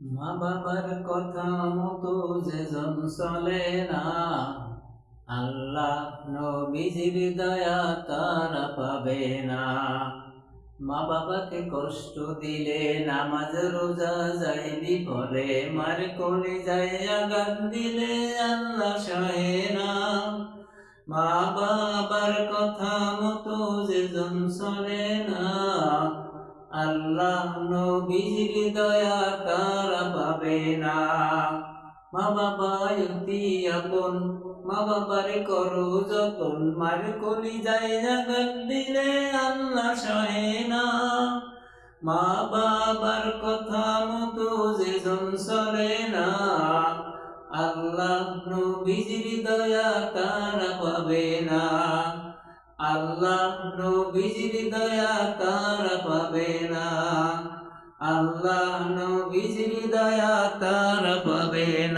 মা বাবার কথা মতো যেজন চলে না, আল্লাহ নবীজির দয়া তারা পাবে না। মা বাবাকে কষ্ট দিলে নামাজ রোজা যাইনি পরে মার কোলে যাই আগান দিলে আল্লাহ সহে না। মা বাবার কথা মতো যেজন চলে না আল্লাহ নবীজির দয়া তারা পাবে না। মা বাবা অতি আপন, মা বাবারে করো যতন, মার কলি যায় জাগান দিলে আল্লাহ সহে না। মা বাবার কথা মতো যে চলে না, আল্লাহ নবীজির দয়া তারা পাবে না। আল্লাহ নবীজির দয়া তারা পাবে না। আল্লাহ নবীজির দয়া তারা পাবে না।